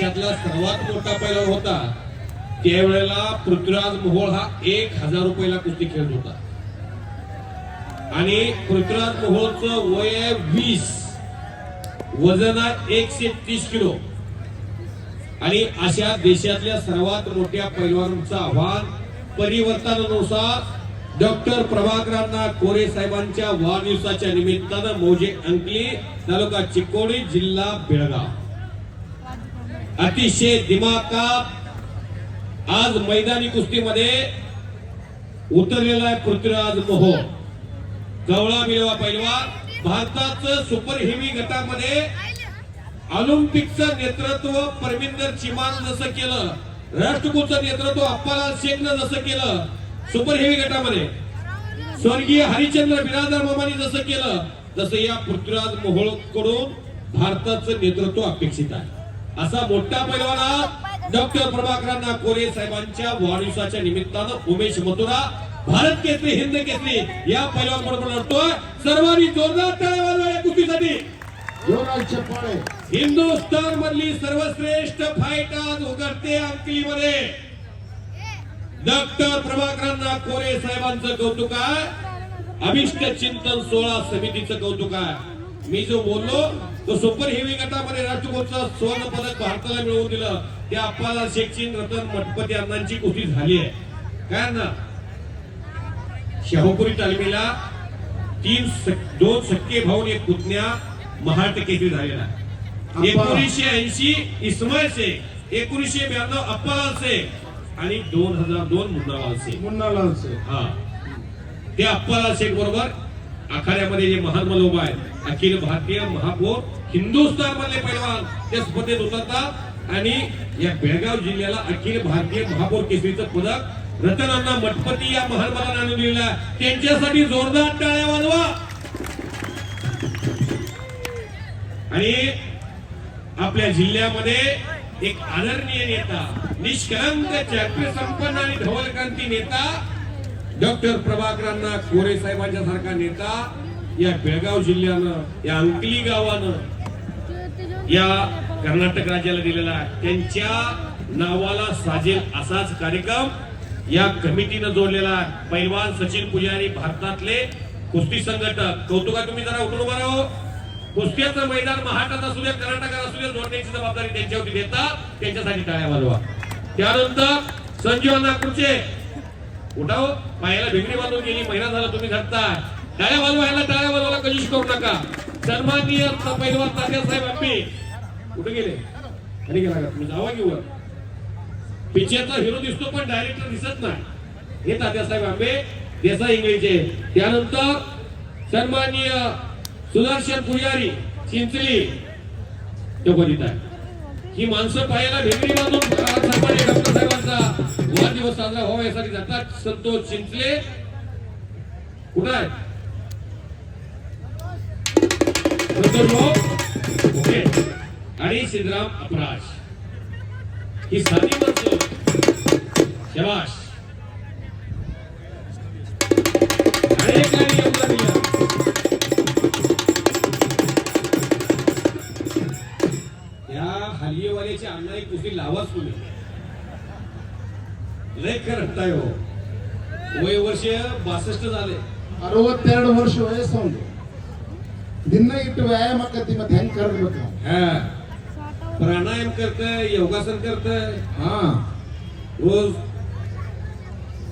देशातला सर्वात मोठा पैलवान होता. त्यावेळेला पृथ्वीराज मोहोळ हा एक हजार रुपयाला कुस्ती खेळत होता. आणि पृथ्वीराज मोहोळचं वय वीस. वजन एकशे तीस किलो. आणि अशा देशातल्या सर्वात मोठ्या पैलवानांचं आव्हान परिवर्तनानुसार डॉक्टर प्रभाकरांना कोरे साहेबांच्या वाढदिवसाच्या निमित्तानं मौजे अंकली तालुका चिकोडी जिल्हा बेळगाव. अतिशय दिमाका आज मैदानी कुस्तीमध्ये उतरलेला आहे पृथ्वीराज मोहो कवळा मिळवा पैलवान. भारताचं सुपर हेवी गटामध्ये ऑलिम्पिकचं नेतृत्व परमिंदर चिमान जसं केलं राष्ट्रकुलचं नेतृत्व अप्पालाल शेखनं जसं केलं सुपर हेवी गटामध्ये. स्वर्गीय हरिचंद्र बिरादर मामानी जसं केलं तसं या पृथ्वीराज मोहोळकडून भारताचं नेतृत्व अपेक्षित आहे. असा मोठा पैलवान डॉक्टर प्रभाकरांना कोरे साहेबांच्या वाढदिवसाच्या निमित्तानं उमेश मथुरा भारत केसरी हिंद केसरी या पैलवान बरोबर लढतोय. सर्वांनी जोरदार टाळ्या वाजवा या कुस्तीसाठी. जोरात चप्पाळे हिंदुस्थान मधली सर्वश्रेष्ठ फाईट आज उघडते अंकलीमध्ये. डॉक्टर प्रभाकरांना कोरे साहेबांचं कौतुक आहे. अभिष्ट चिंतन सोळा समितीचं कौतुक आहे. मी जो बोललो तो सुपर हेवी गटामध्ये राष्ट्रकुलचं सुवर्ण पदक भारताला मिळवून दिलं. त्या अप्पाला शेखची रतन मठपती अण्णांची कुस्ती झाली आहे. काय ना शाहूपुरी तालमीला तीन दोन सक्के भाऊन एक पुतण्या महाड केसरी झालेला. एकोणीसशे ऐंशी इस्माईल शेख एकोणीसशे ब्याण्णव अप्पालाल शेख आणि दोन हजार दोन मुन्नालाल शेख. मुन्नालाल से हा. ते अप्पालाल शेख बरोबर आखाड्यामध्ये जे महान मलोबा आहे. अखिल भारतीय महापौर हिंदुस्थान मधले पैलवान त्या स्पर्धेत उतरतात आणि या बेळगाव जिल्ह्याला अखिल भारतीय महापौर केसरीचं पदक रतनांना मठपती या महान मला आणून दिलेलं आहे. त्यांच्यासाठी जोरदार टाळ्या वाजवा. आणि आपल्या जिल्ह्यामध्ये एक आदरणीय नेता निष्कलंक चारित्र्य संपन्न आणि धवलकांती नेता डॉक्टर प्रभाकरांना कोरे साहेबांच्या सारखा नेता या बेळगाव जिल्ह्यानं या अंकली गावानं या कर्नाटक राज्याला दिलेला त्यांच्या नावाला साजेल असाच कार्यक्रम या कमिटीनं जोडलेला पैलवान सचिन पुजारी भारतातले कुस्ती संघटक. कौतुका तुम्ही जरा उठून उभा राहो कुस्त्याचं मैदान महाराष्ट्रात असू द्या कर्नाटकात असू द्या जोडण्याची जबाबदारी त्यांच्यावरती देतात. त्यांच्यासाठी टाळ्या वाजवा. त्यानंतर संजीव नागपूरचे उठाव. पायाला भिंगडी बांधून गेली महिना झाला तुम्ही धरता. टाळ्या वाजवा याला टाळ्या वाजवायला कधीच करू नका. सन्माननीय पैलवान तात्यासाहेब आंबे कुठे गेले? आणि गेला का? म्हणजे तुम्ही जावा की वर पिक्चरचा हिरो दिसतो पण डायरेक्टर दिसत नाही. हे तात्यासाहेब आंबे देसाई इंगळीचे. त्यानंतर सन्माननीय सुदर्शन पुजारी चिंचली. तो आहे ही माणसं पायाला भेगडी बांधून सन्मान्य वाढदिवस साजरा व्हावा यासाठी जातात संतोष चिंचले कुठं आहे? आणि सिद्धराम अपराज. ही साधी माणसं शबाश या हल्लीवाल्याची अण्णाई कुठली लावाच तुम्ही. लय करताय हो वय वर्ष बासष्ट झाले ಅರವತ್ತೆರಡು ವರ್ಷ ವಯಸ್ಸು ದಿನ ಇಟ್ಟು ವ್ಯಾಯಾಮ ಕತ್ತಿ ಮತ್ತೆ ಹೆಂಗ್ ಕರೆದ್ಬೇಕು हा प्राणायाम करतय योगासन करतय ಹಾ रोज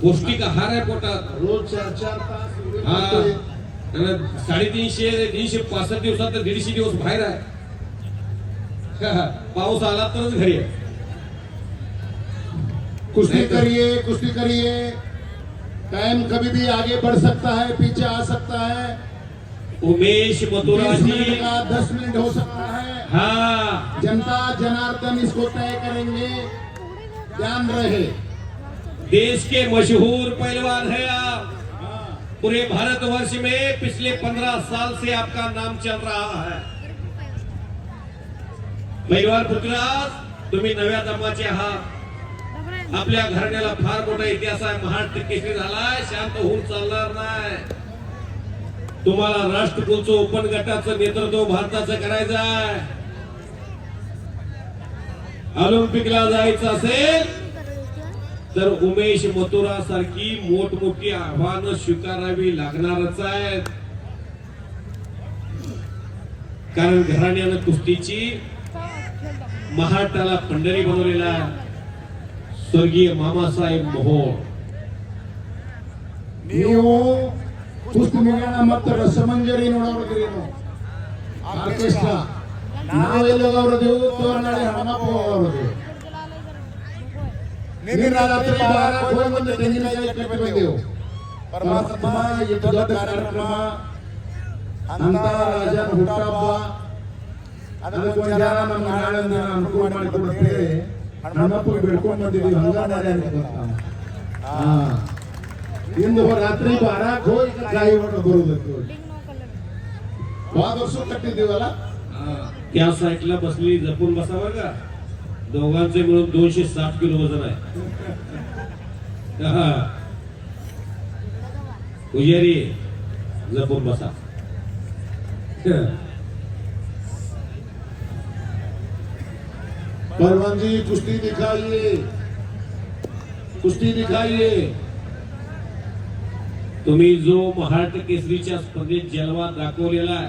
पौष्टिक आहार आहे पोटात रोज चार चार तास उडी हा मारतोय. आणि साडेतीनशे तीनशे पासष्ट दिवसात तर दीडशे दिवस बाहेर आहे हा, हा. पाऊस आला तरच घरी आहे कुश्ती नहीं करिए कुश्ती करिए। टाइम कभी भी आगे बढ़ सकता है पीछे आ सकता है। उमेश मथुरा मिनट का दस मिनट हो सकता है। हाँ। जनता जनार्दन इसको तय करेंगे। ध्यान रहे। देश के मशहूर पहलवान है आप। पूरे भारतवर्ष में पिछले पंद्रह साल से आपका नाम चल रहा है। पहलवान पृथ्वीराज तुम्ही नव्या दमाचे आहात। आपल्या घराण्याला फार मोठा इतिहास आहे. महाराष्ट्र केसरी झालाय शांत होऊन चालणार नाही. तुम्हाला राष्ट्रकुलचं ओपन गटाचं नेतृत्व भारताचं करायचं आहे. ऑलिम्पिकला जायचं असेल तर उमेश मथुरा सारखी मोठमोठी आव्हानं स्वीकारावी लागणारच आहेत. कारण घराण्यानं कुस्तीची महाटाला पंढरी बनवलेला ಸ್ವರ್ಗೀಯ ಮಾಮಾ ಸಾಹೇಬ್ ಮಹೋರ್ ನೀವು ಕುಸ್ತಿಮಿಗಣ ಮತ್ತು ರಸಮಂಜರಿ ನೋಡೋರಿದ್ರಿ ಆರ್ಕೆಸ್ಟ್ರಾ? ನಾವೆಲ್ಲದವ್ರದ್ದು ತೋರಣಾಡಿ ಹಣಮಪ್ಪ ಅವರದ್ದು ನಿನ್ನೆ ರಾತ್ರಿ ಬಾರ ತೆಂಗಿನ ಕಟ್ಟಿ ಬಂದೆವು. ಪರಮಾತ್ಮ ಈ ದೊಡ್ಡ ಕಾರ್ಯಕ್ರಮ. ಅಂತ ಹುಟ್ಟಪ್ಪ ಹುಟ್ಟಹಬ್ಬ. ಜನ ಅನುಕೂಲ ಮಾಡಿಕೊಡುತ್ತೆ ಕೊಡ್ತೀವಿ ಹಣಮಪ್ಪ ಬಿಡ್ಕೊಂಡ್ ಬಂದಿದ್ದೀವಿ ಹಂಗ ಮಾಡ್ಯಾರ ಅಂತ ಗೊತ್ತಾ? ಹಾ ಇಂದು ರಾತ್ರಿ ಬಾರಾಕ್ ಹೋಗಿ ಕಾಯಿ ಹೊಡೆದು ಬರುದಕ್ಕೆ ಹೋದ ವರ್ಷ ಕಟ್ಟಿದ್ದೀವಲ್ಲ त्या साईडला बसली जपून बसा बरं का दोघांचे मिळून दोनशे साठ किलो वजन आहे हा. पुजारी जपून बसा पहलवान जी कुश्ती दिखाइए। कुश्ती दिखाइए। तुम्ही जो महाराष्ट्र केसरीच्या स्पर्धेत जलवा दाखवलेला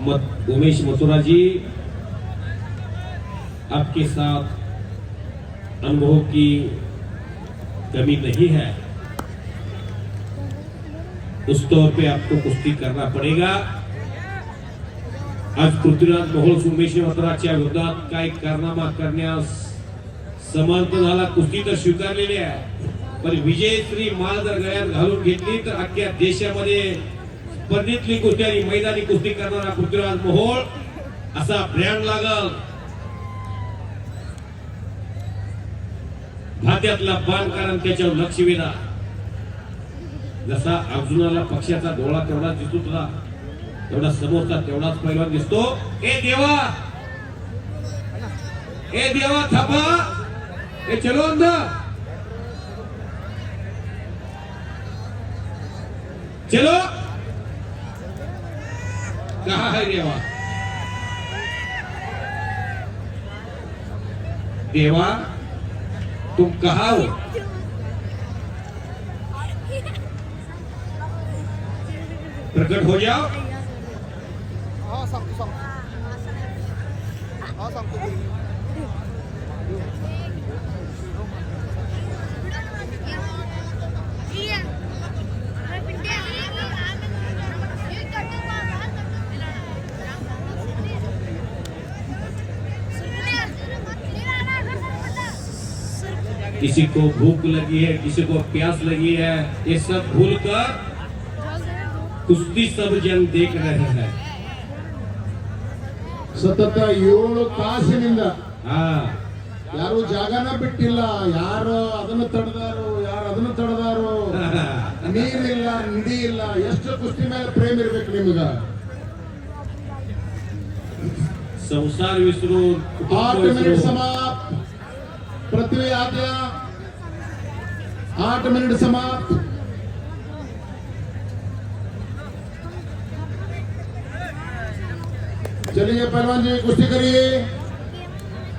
मत उमेश मथुरा जी आपके साथ अनुभव की कमी नहीं है। उस तौर पे आपको कुश्ती करना पड़ेगा। आज पृथ्वीराज मोहोळ उमेश मथुराच्या विरोधात काही कारनामा करण्यास समर्थ झाला. कुस्ती तर स्वीकारलेली आहे. पण विजयश्री माळ जर गळ्यात घालून घेतली तर अख्ख्या देशामध्ये स्पर्धेतली कुस्ती आणि मैदानी कुस्ती करणारा पृथ्वीराज मोहोळ असा ब्रँड लागल. भात्यातला बाण कारण त्याच्यावर लक्ष वेधा. जसा अर्जुनाला पक्षाचा डोळा तेवढा दिसतो तुला तेवढा समोरचा तेवढाच पहिला दिसतो. ए देवा! ए देवा थापा ए चलो अंदर! चलो! कहा है देवा? देवा तुम कहा हो? प्रकट हो जाओ। किसी को भूख लगी है, किसी को प्यास लगी है, ये सब भूल कर कुश्ती सब जन देख रहे हैं। ಸತತ ಏಳು ತಾಸಿನಿಂದ ಯಾರು ಜಾಗನ ಬಿಟ್ಟಿಲ್ಲ ಯಾರು ಅದನ್ನು ತಡೆದಾರು ಯಾರು ಅದನ್ನು ತಡೆದಾರು? ನೀರಿಲ್ಲ ನಿಧಿ ಇಲ್ಲ ಎಷ್ಟು ಕುಸ್ತಿ ಮೇಲೆ ಪ್ರೇಮ್ ಇರ್ಬೇಕು ನಿಮ್ಗ? ಸಂಸಾರ ವಿಸರು ಆರು ಮಿನಿಟ್ ಸಮಾಪ್ ಪೃಥ್ವಿ ಆದ್ಯ ಆಟ ಮಿನಿಟ್ ಸಮಾಪ್ತ. चलिए पहलवान जी कुश्ती करिए।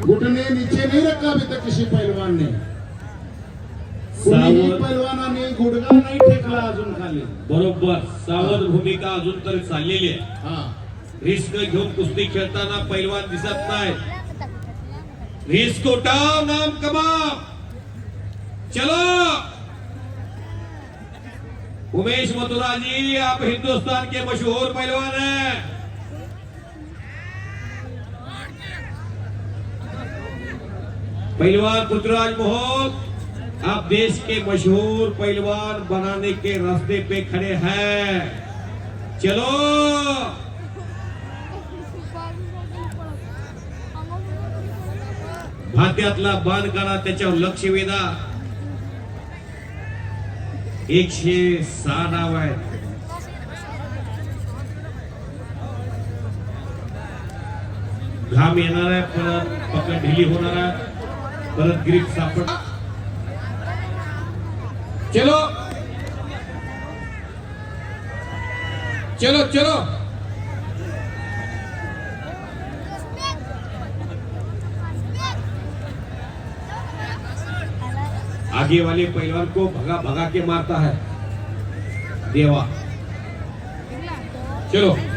घुटने नीचे नहीं रखा अभी तक किसी पहलवान ने। पहलवानाने गुडगा नाही टेकला अजून खाली। बरोबर सावध भूमिका अजून तरी चाललेली आहे. हा। रिस्क घेऊन कुस्ती खेळताना पैलवान दिसत नाही. रिस्क नाम कमाओ चलो! उमेश मथुरा जी आप हिंदुस्तान के मशहूर पहलवान हैं। पहलवान पृथ्वीराज मोहोल आप देश के मशहूर पहलवान बनाने के रास्ते पे खड़े हैं। चलो। भात्यातला बाण काढा त्याच्यावर लक्ष वेधा एकशे सहा नाव आहेत घाम येणार आहे परत पकड ढिली होणार आहे। गलत ग्रीप सापट। चलो। चलो चलो। आगे वाले पहलवान को भगा भगा के मारता है। देवा। चलो।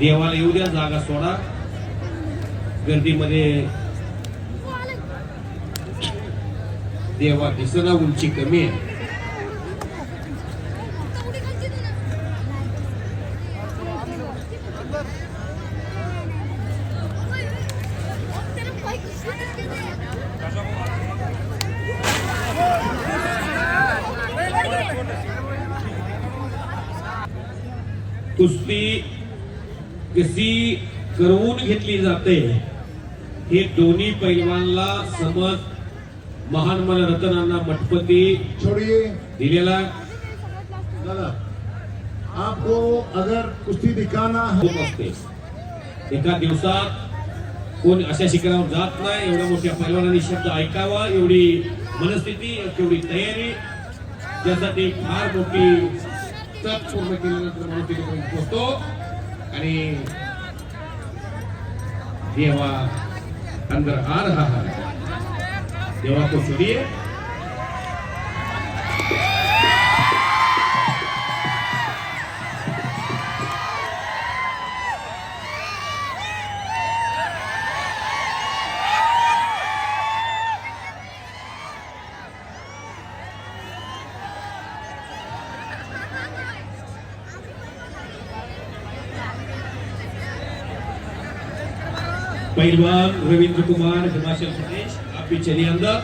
देवाला येऊ द्या जागा सोडा. गर्दीमध्ये देवा दिसना उंची कमी आहे कुस्ती कशी करवून घेतली जाते. हे दोन्ही पैलवानला समज महान मन रतनांना मठपती छोड़िए दिलेला दादा आपको अगर कुश्ती दिखाना है असते. एका दिवसात कोण अशा शिखरावर जात नाही एवढ्या मोठ्या पैलवानांनी शब्द ऐकावा एवढी मनस्थिती तेवढी तयारी. त्यासाठी फार मोठी तप पूर्ण केल्यानंतर म्हणून पोहोचतो. आणि देवा अंदर आ रहा है। देवा को सुनिए। पहलवान रविंद्र कुमार, हिमाचल प्रदेश। आप भी चलिए अंदर।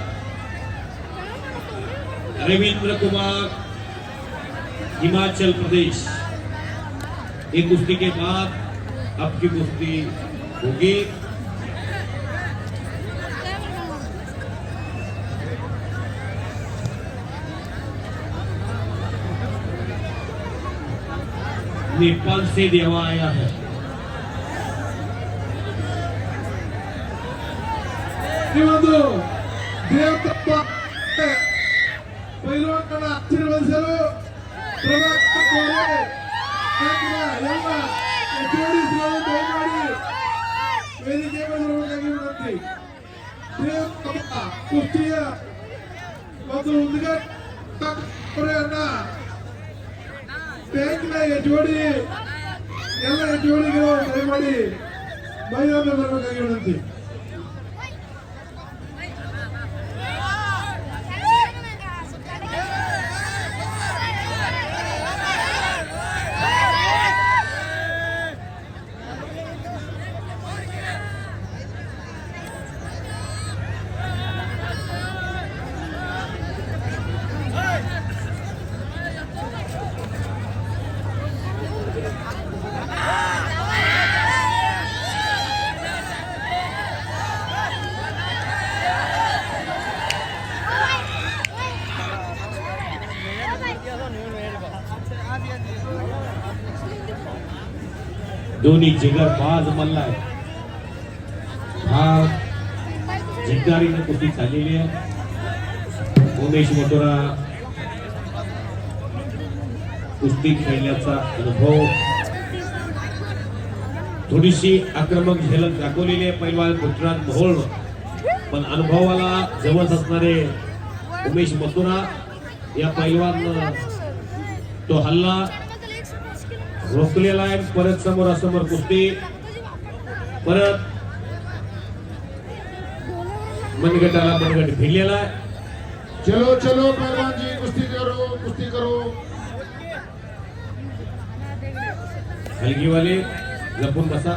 रविंद्र कुमार, हिमाचल प्रदेश। एक कुश्ती के बाद आपकी कुश्ती होगी। नेपाल से देवा आया है। ಈ ಒಂದು ದೇವತತ್ವ ಪೈಲ್ವಾನ್ ಆಶೀರ್ವದಿಸಲು ದಯಮಾಡಿ ವೇದಿಕೆ ಬರಬೇಕಾಗಿ ವಿನಂತಿ. ಕುಸ್ತಿಯ ಒಂದು ಉದ್ಘಾಟನೆಯನ್ನ ಬ್ಯಾಂಕಿನ ಜೋಡಿ ಎಲ್ಲ ಜೋಡಿಗಳು ದಯಮಾಡಿ ಮೈದಾನ ಬರಬೇಕಾಗಿ ವಿನಂತಿ. दोन्ही जिगर बाज मल्लाय. हा जिद्दारीने कुस्ती झालेली आहे. उमेश मोटोरा कुस्ती खेळण्याचा अनुभव. थोडीशी आक्रमक झेलक दाखवलेली आहे पैलवान पृथ्वीराज मोहोळ. पण अनुभवाला जवळ असणारे उमेश मथुरा या पैलवान तो हल्ला रोखलेला आहे. परत समोरासमोर कुस्ती. परत मनगटाला मनगट भिडलेला आहे. चलो चलो पहलवान जी कुश्ती करो कुश्ती करो. हलगीवाले लपून बसा.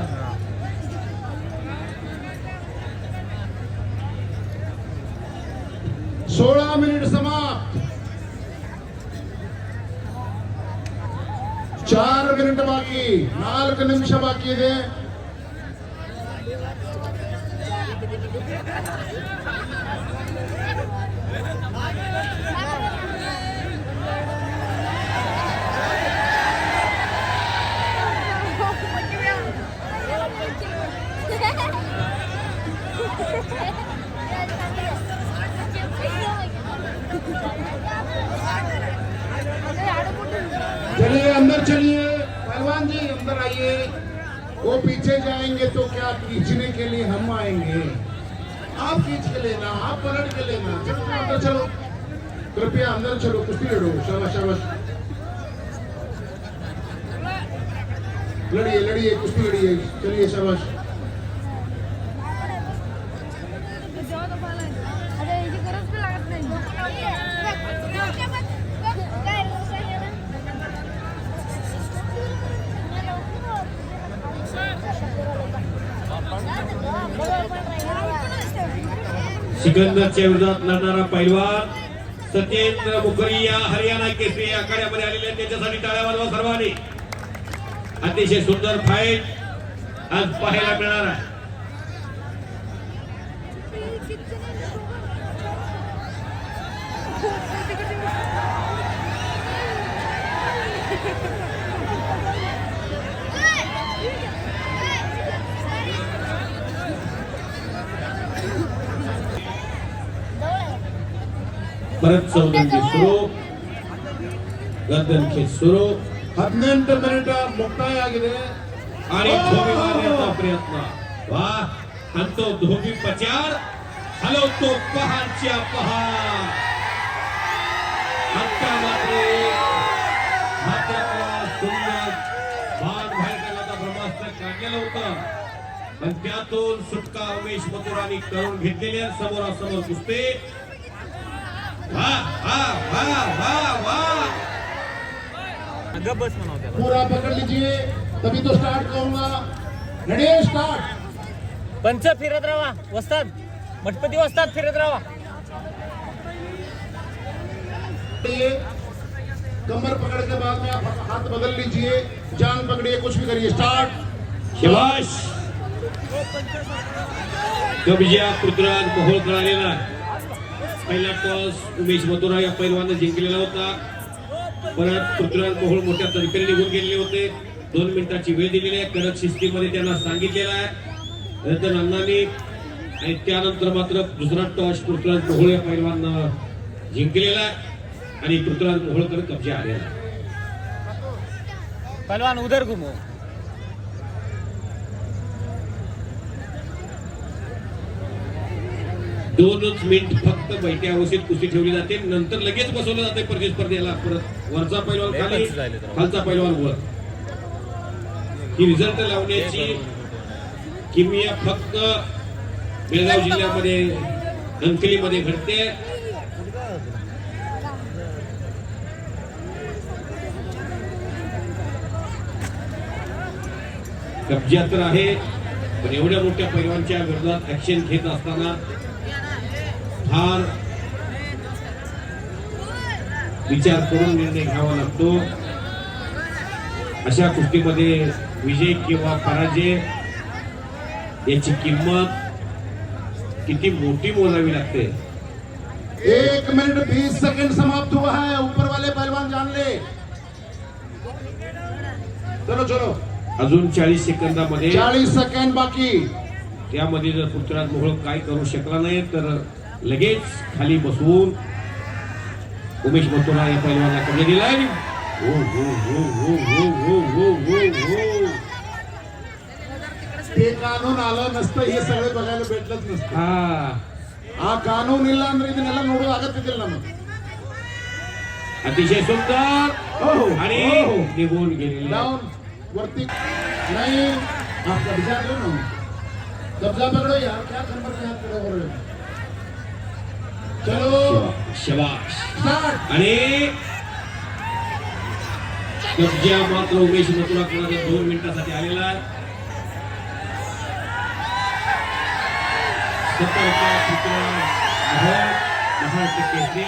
सोळा मिनिट समाप्त. ಚಾರು ಮಿನಿಟ್ ಬಾಕಿ ನಾಲ್ಕು ನಿಮಿಷ ಬಾಕಿ ಇದೆ. तो खींचने के लिए हम आएँगे। आप खींच के लेना, आप पलट के लेना। चलो, अंदर चलो। कृपया अंदर चलो, कुश्ती लड़ो। शाबाश शाबाश। लड़िए लड़िए, कुश्ती लड़िए। चलिए, शाबाश। सिकंदरच्या विरोधात लढणारा पैलवान सत्येंद्र मुखरी या हरियाणा केसरी आखाड्यामध्ये आलेले आहेत. त्याच्यासाठी टाळ्या वाजवा सर्वांनी अतिशय सुंदर फाईट आज पाहायला मिळणार आहे परत चौदंडी सुरू गद्दन ಸುರು ಹದಿನೆಂಟು ಮಿನಿಟ್ ಮುಕ್ತಾಯ ಆಗಿದೆ ಆರಿ ಧೋಬಿ ಮಾರನೆಯ ಪ್ರಯತ್ನ ವಾ ಹಂತೋ ಧೋಬಿ हातातला सुंदर. बाण ब्रह्मास्त्र काढलेलं होतं. पण त्यातून सुटका उमेश मथुरानी करून घेतलेल्या समोरासमोर दिसते. पूरा पकड़ लीजिए तभी तो स्टार्ट करूँगा। रेडी स्टार्ट पंच फिरत राहा वस्ताद। मठपती वस्ताद फिरत राहा कमर पकड़ के बाद में आप हाथ बदल लीजिए जान पकड़िए कुछ भी करिए। स्टार्ट शिवाश शबाश कब्जा पृथ्वीराज मोहोळकर आलेला पहिला टॉस उमेश मथुरा या पैलवानं जिंकलेला होता. परत पृथ्वीराज मोहोळ मोठ्या तरीकेने निघून गेलेले होते. दोन मिनिटाची वेळ दिलेली आहे. कडक शिस्तीमध्ये त्यांना सांगितलेला आहे. रतन अण्णांनी आणि त्यानंतर मात्र दुसरा टॉस पृथ्वीराज मोहोळ या पैलवानं जिंकलेला आहे. आणि पृथ्वीराज मोहोळकर कब्जा आलेला पैलवान उदर घुमो. दोनच मिनिट फक्त बैठ्या अवस्थेत कुस्ती ठेवली जाते. नंतर लगेच बसवलं जाते प्रतिस्पर्धेला परत वरचा पैलवान खाली. खालचा पैलवान वर. ही रिझल्ट लावण्याची किमया फक्त बेळगाव जिल्ह्यामध्ये अंकलीमध्ये घडते. कब्जा तर आहे पण एवढ्या मोठ्या पैलवानच्या विरोधात ऍक्शन घेत असताना फार विचार करून निर्णय घ्यावा लागतो. अशा कुस्तीमध्ये विजय किंवा पराजय याची किंमत किती मोठी मोजावी लागते. एक मिनट बीस सेकंड समाप्त हुआ है ऊपर वाले पहलवान जान ले चलो चलो. अजून चाळीस सेकंदामध्ये चालीस सेकंड बाकी. त्यामध्ये जर पृथ्वीराज मोहोळ काय करू शकला नाही तर लगेच खाली बसून उमेश बसोरा या पहिलवानला कमी दिलाय ते कानून आलं नसतं हे सगळं बघायला भेटलंच नसतं. हा. कानून इल्ला ಅಂದ್ರೆ ಇದನ್ನೆಲ್ಲ अतिशय सुंदर. हो, हो, आणि हो, निघून गेलेले. वरती. नाही कब्जा दो क्या शबाश आणि कब्जा मात्र उमेश मथुरा दोन मिनिटासाठी आलेला आहे. महाराष्ट्र केसरी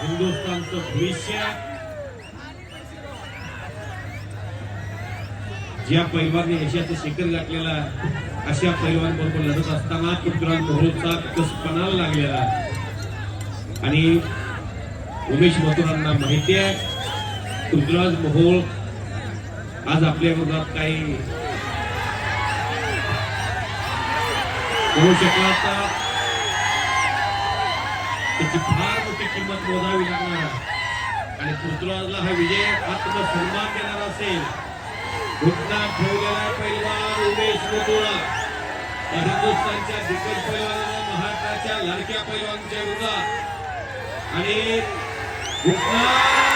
हिंदुस्थानचं भविष्य. ज्या पैलवानने यशाचं शिखर गाठलेला अशा पैलवान लढत असताना पृथ्वीराज मोहोळचा कसपणाला लागलेला आणि उमेश मथुरांना माहिती आहे पृथ्वीराज मोहोळ आज आपल्या विरोधात काही होऊ शकला असता त्याची फार मोठी किंमत मोजावी लागणार आणि पृथ्वीराजला हा विजय आत्मसन्मान देणार असेल. घुटना ठेवलेला पैलवान उमेश मोतोळा. या हिंदुस्थानच्या दिग्गज पैलवानानं महाराष्ट्राच्या लाडक्या पैलवानच्या विरोधात आणि उमेश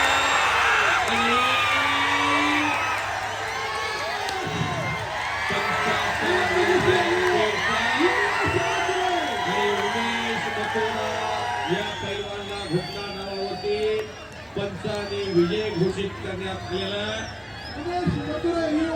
या पैलवानला घुटना नावावरती पंचाने विजय घोषित करण्यात आलेला ごめん、待ってろよ、言うよ!